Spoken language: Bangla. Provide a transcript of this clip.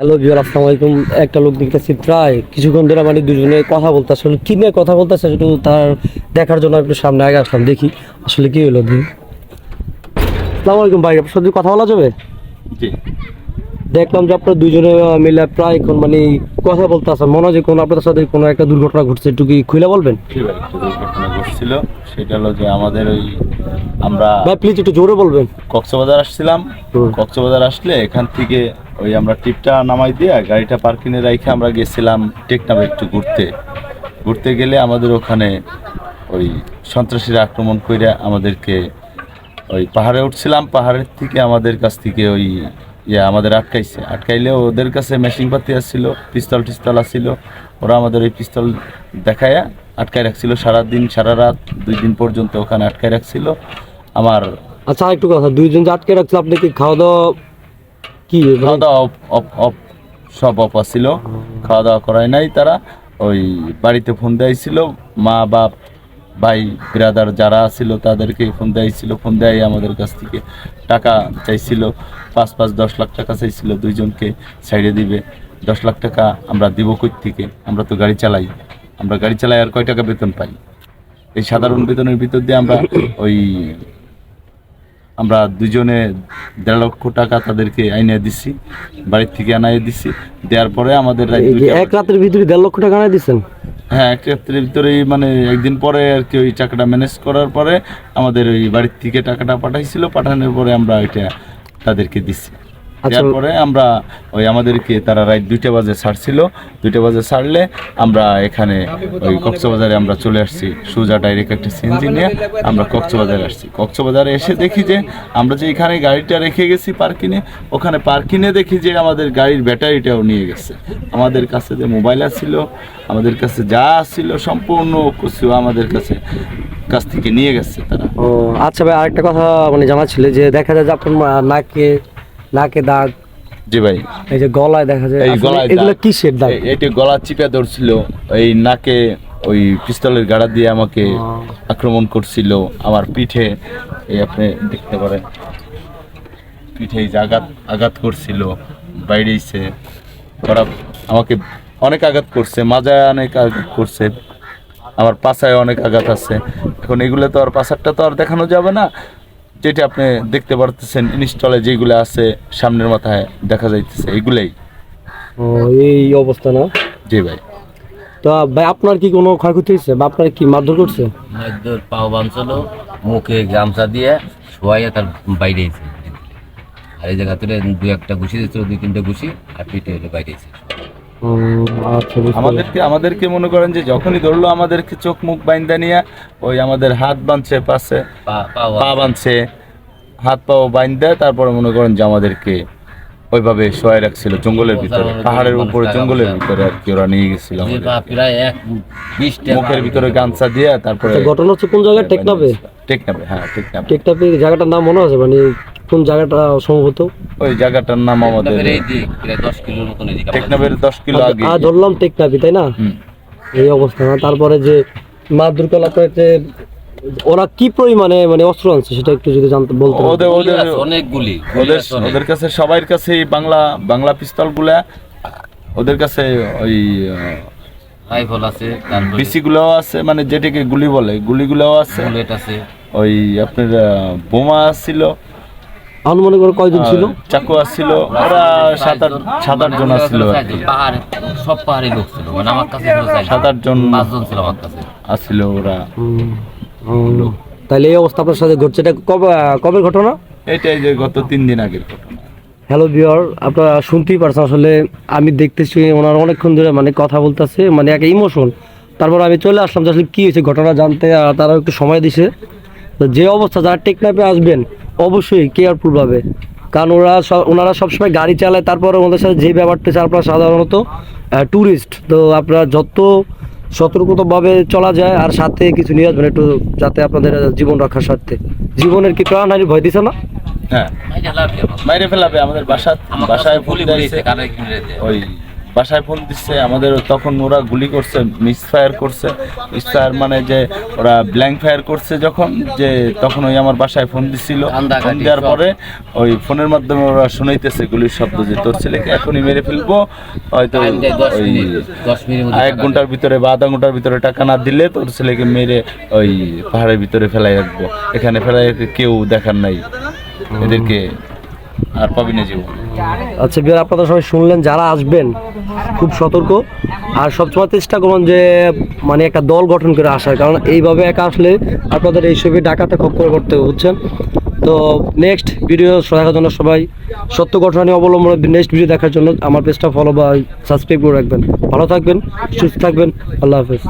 হ্যালো বিয়ার আসসালামু আলাইকুম। একটা লোক দেখতেছি প্রায় কিছুক্ষণ ধরে মানে দুজনে কথা বলতে আসলে কি নিয়ে কথা বলতে বলতেছে একটু তার দেখার জন্য একটু সামনে আগে আসলাম দেখি আসলে কি হলো দেখি আসসালামু আলাইকুম ভাই আপনার সাথে কথা বলা যাবে? জি। দেখলাম যে আপনার দুজনে মিলে প্রায় এখন মানে কথা বলতে আসেন। মনে হয় যে কোনো আপনাদের সাথে কোনো একটা দুর্ঘটনা ঘটছে একটু কি খুলে বলবেন? দুর্ঘটনা ঘটছিল। সেটা হলো যে আমাদের ওই আমরা ভাই প্লিজ একটু জোরে বলবেন। কক্সবাজার আসছিলাম। কক্সবাজার আসলে এখান থেকে ওই আমরা টিপটা নামাই দিয়ে গাড়িটা পার্কিংয়ে রেখে আমরা গেছিলাম টেকনামে একটু ঘুরতে। ঘুরতে গেলে আমাদের ওখানে ওই সন্ত্রাসীরা আক্রমণ করে আমাদেরকে ওই পাহাড়ে উঠছিলাম, পাহাড়ের থেকে আমাদের কাছ থেকে ওই ইয়ে আমাদের আটকাইছে। আটকাইলে ওদের কাছে মেশিন পাতি আসছিল পিস্তল টিস্তল আসছিল ওরা আমাদের ওই পিস্তল দেখায় আটকায় রাখছিল। সারা দিন সারা রাত, দুই দিন পর্যন্ত ওখানে আটকায় রাখছিল। আমার আচ্ছা একটু কথা, দুইজন যে আটকে রাখছিল, আপনি কি খাওয়া দাওয়া কি খাওয়া দাওয়া অফ অফ সব অফ ছিল খাওয়া দাওয়া করায় নাই তারা। ওই বাড়িতে ফোন দিয়েছিল মা, বাপ, ভাই ব্রাদার যারা ছিল তাদেরকে ফোন দিয়েছিল ফোন দেয় আমাদের কাছ থেকে টাকা চাইছিল। পাঁচ পাঁচ, দশ লাখ টাকা চাইছিল দুইজনকে সাইডে দিবে। দশ লাখ টাকা আমরা দিব কই থেকে আমরা তো গাড়ি চালাই। আমরা গাড়ি চালাই আর কয় টাকা বেতন পাই? এই সাধারণ বেতনের ভিতর দিয়ে আমরা ওই আমরা দুজনে দেড় লক্ষ টাকা তাদেরকে আইনে দিছি বাড়ির থেকে আনাই দিছি দেওয়ার পরে আমাদের এক রাতের ভিতরে দেড় লক্ষ টাকা আনাই দিচ্ছেন হ্যাঁ এক রাত্রের ভিতরেই মানে একদিন পরে আর কি ওই টাকাটা ম্যানেজ করার পরে আমাদের ওই বাড়ির থেকে টাকাটা পাঠাইছিল পাঠানোর পরে আমরা ওইটা তাদেরকে দিছি। দেওয়ার পরে আমরা ওই আমাদেরকে তারা রাত দুইটা বাজে ছাড়ছিল। দুইটা বাজে ছাড়লে আমরা এখানে ওই কক্সবাজারে আমরা চলে আসছি। সোজা ডাইরেক্ট একটা সিএনজি নিয়ে আমরা কক্সবাজারে আসছি। কক্সবাজারে এসে দেখি যে আমরা যে এখানে গাড়িটা রেখে গেছি পার্কিংয়ে ওখানে পার্কিংয়ে দেখি যে আমাদের গাড়ির ব্যাটারিটাও নিয়ে গেছে। আমাদের কাছে যে মোবাইল আছিল আমাদের কাছে যা ছিল সম্পূর্ণ কিছু আমাদের কাছে কাছ থেকে নিয়ে গেছে তারা। ও আচ্ছা ভাই আরেকটা কথা মানে জানা ছিল যে দেখা যায় যে আপনার নাকে নাকে দাগ জি ভাই। এই যে গলায় দেখা যায় এই গলায় এগুলো কিসের দাগ? এটি গলা চিপে ধরছিল এই নাকে ওই পিস্তলের গাড়া দিয়ে আমাকে আক্রমণ করছিল আমার পিঠে এই আপনি দেখতে পারেন পিঠে এই যে আঘাত আঘাত করছিল বাইরেছে ওরা আমাকে অনেক আঘাত করছে মাজায় অনেক আঘাত করছে আমার পাছায় অনেক আঘাত আছে। এখন এগুলো তো আর পাছারটা তো আর দেখানো যাবে না। যেটা আপনি দেখতে পারতেছেন ইনস্টলে যেগুলো আছে সামনের মাথায় দেখা যাইতেছে এগুলাই। ও এই অবস্থা না? জি ভাই। তো ভাই আপনার কি কোনো ক্ষয়ক্ষতি হয়েছে? বা আপনার কি মারধর করছে? মাইদুর পাও বাঁধছিল মুখে গামছা দিয়ে শোয়াইয়া তার বাইরে আর এই জায়গা থেকে দু একটা ঘুষি দিয়েছিল দুই তিনটে ঘুষি আর পিঠে হলে বাইরে আচ্ছা। আমাদেরকে আমাদেরকে মনে করেন যে যখনই ধরলো আমাদেরকে চোখ মুখ বাইন্দা নিয়ে ওই আমাদের হাত বাঁধছে পাশে পা বাঁধছে। হাত পাও বাইন্দা তারপরে মনে করেন যে আমাদেরকে ওইভাবে শোয়াই রাখছিল জঙ্গলের ভিতরে পাহাড়ের উপরে জঙ্গলের ভিতরে আর কি ওরা নিয়ে গেছিল মুখের ভিতরে গামছা দিয়ে তারপরে আচ্ছা, ঘটনা হচ্ছে কোন জায়গায়? টেকনাবে টেকনাবে হ্যাঁ টেকনাবে টেকনাবে জায়গাটার নাম মনে আছে? মানে কোন জায়গাটা সম্ভবত? ওই জায়গাটার নাম আমাদের প্রায় দশ কিলো আগে। ধরলাম টেকনাবি তাই না? এই অবস্থা না। তারপরে যে মারধর কলা করেছে ওরা কি পরিমাণে মানে অস্ত্র আনছে সেটা একটু যদি জানতে বলতে ওদের গুলি ওদের আছে, অনেক। গুলি গুলি ওদের ওদের কাছে সবার কাছেই বাংলা বাংলা পিস্তলগুলা ওদের কাছে ওই রাইফল আছে তারপরে বিসি গুলাও আছে মানে যেটাকে গুলি বলে গুলিগুলোও আছে। বুলেট আছে। ওই আপনার বোমা ছিল অনুমানে করে কয়জন ছিল? চাকু আসছিল ওরা সাত আট সাত আট জন আসছিল পাহাড়ে সব পাহাড়ি লোক ছিল মানে আমার কাছে সাত আট জন পাঁচজন ছিল আমার কাছে। আসছিল ওরা। তাহলে এই অবস্থা আপনার সাথে ঘটছে এটা কবে কবে ঘটনা? এটাই যে গত তিন দিন আগের ঘটনা। হ্যালো বিয়র আপনারা শুনতেই পারছেন আসলে আমি দেখতেছি ওনার অনেকক্ষণ ধরে মানে কথা বলতেছে মানে একটা ইমোশন তারপর আমি চলে আসলাম যে আসলে কী হয়েছে ঘটনা জানতে আর তারা একটু সময় দিছে। তো যে অবস্থা যারা টেকনাপে আসবেন অবশ্যই কেয়ারফুলভাবে কারণ ওরা সব ওনারা সবসময় গাড়ি চালায় তারপরে ওনাদের সাথে যে ব্যাপারটা আপনারা সাধারণত ট্যুরিস্ট তো আপনারা যত সতর্কতভাবে চলা যায় আর সাথে কিছু নিয়ে আসবেন একটু যাতে আপনাদের জীবন রক্ষার স্বার্থে। জীবনের কি প্রাণহানির ভয় দিছে না? হ্যাঁ। মাইরে ফেলাবে আমাদের বাসা বাসায় কানে ওই বাসায় ফোন দিচ্ছে আমাদের তখন ওরা গুলি করছে মিস ফায়ার করছে। মিস ফায়ার মানে যে ওরা ব্ল্যাঙ্ক ফায়ার করছে যখন যে তখন ওই আমার বাসায় ফোন দিছিল। ফোন দেওয়ার পরে। ওই ফোনের মাধ্যমে ওরা শুনাইতেছে গুলির শব্দ যে তোর ছেলেকে এখনই মেরে ফেলব। হয়তো ওই দশ এক ঘণ্টার ভিতরে বা আধা ঘণ্টার ভিতরে টাকা না দিলে তোর ছেলেকে মেরে ওই পাহাড়ের ভিতরে ফেলাই রাখব। এখানে ফেলাই কেউ দেখার নাই। এদেরকে আর পাবি না জীবন। আচ্ছা বিয়ার আপনারা সবাই শুনলেন যারা আসবেন খুব সতর্ক। আর সবসময় চেষ্টা করুন যে মানে একটা দল গঠন করে আসার কারণ এইভাবে একা আসলে আপনাদের এইসবই ডাকাতে খপ্পর করতে হবে, বুঝছেন? তো নেক্সট ভিডিও দেখার জন্য সবাই সত্য ঘটনা নিয়ে অবলম্বন নেক্সট ভিডিও দেখার জন্য আমার পেজটা ফলো বা সাবস্ক্রাইব করে রাখবেন। ভালো থাকবেন সুস্থ থাকবেন। আল্লাহ হাফেজ।